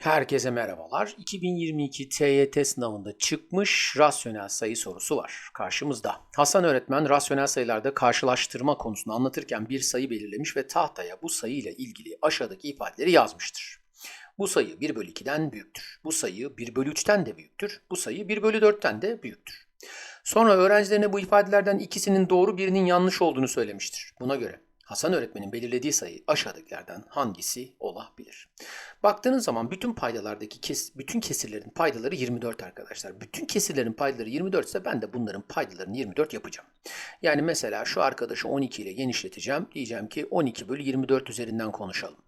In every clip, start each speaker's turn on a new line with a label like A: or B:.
A: Herkese merhabalar. 2022 TYT sınavında çıkmış rasyonel sayı sorusu var karşımızda. Hasan öğretmen rasyonel sayılarda karşılaştırma konusunu anlatırken bir sayı belirlemiş ve tahtaya bu sayı ile ilgili aşağıdaki ifadeleri yazmıştır. Bu sayı 1 bölü 2'den büyüktür. Bu sayı 1 bölü 3'ten de büyüktür. Bu sayı 1 bölü 4'ten de büyüktür. Sonra öğrencilerine bu ifadelerden ikisinin doğru birinin yanlış olduğunu söylemiştir. Buna göre Hasan öğretmenin belirlediği sayı aşağıdakilerden hangisi olabilir? Baktığınız zaman bütün paydalardaki kes, bütün kesirlerin paydaları 24 arkadaşlar. Bütün kesirlerin paydaları 24 ise ben de bunların paydalarını 24 yapacağım. Yani mesela şu arkadaşı 12 ile genişleteceğim. Diyeceğim ki 12 bölü 24 üzerinden konuşalım.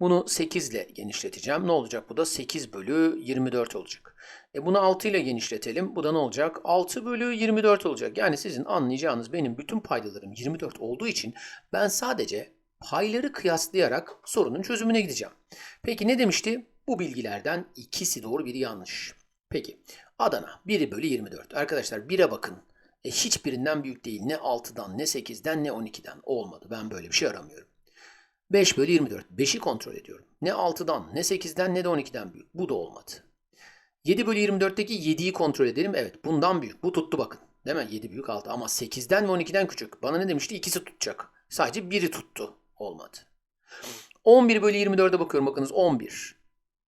A: Bunu 8 ile genişleteceğim. Ne olacak bu da? 8 bölü 24 olacak. E bunu 6 ile genişletelim. Bu da ne olacak? 6 bölü 24 olacak. Yani sizin anlayacağınız benim bütün paydalarım 24 olduğu için ben sadece payları kıyaslayarak sorunun çözümüne gideceğim. Peki ne demişti? Bu bilgilerden ikisi doğru biri yanlış. Peki Adana 1 bölü 24. Arkadaşlar 1'e bakın. E, hiçbirinden büyük değil. Ne 6'dan ne 8'den ne 12'den. Olmadı. Ben böyle bir şey aramıyorum. 5 bölü 24. 5'i kontrol ediyorum. Ne 6'dan ne 8'den ne de 12'den büyük. Bu da olmadı. 7 bölü 24'teki 7'yi kontrol edelim. Evet bundan büyük. Bu tuttu bakın. Değil mi? 7 büyük 6 ama 8'den ve 12'den küçük. Bana ne demişti? İkisi tutacak. Sadece biri tuttu. Olmadı. 11 bölü 24'e bakıyorum. Bakınız 11.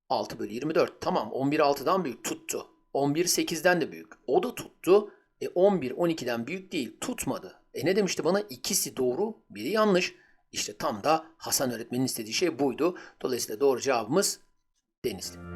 A: 6 bölü 24. Tamam 11 6'dan büyük. Tuttu. 11 8'den de büyük. O da tuttu. E 11 12'den büyük değil. Tutmadı. E ne demişti bana? İkisi doğru. Biri yanlış. İşte tam da Hasan öğretmenin istediği şey buydu. Dolayısıyla doğru cevabımız Denizli.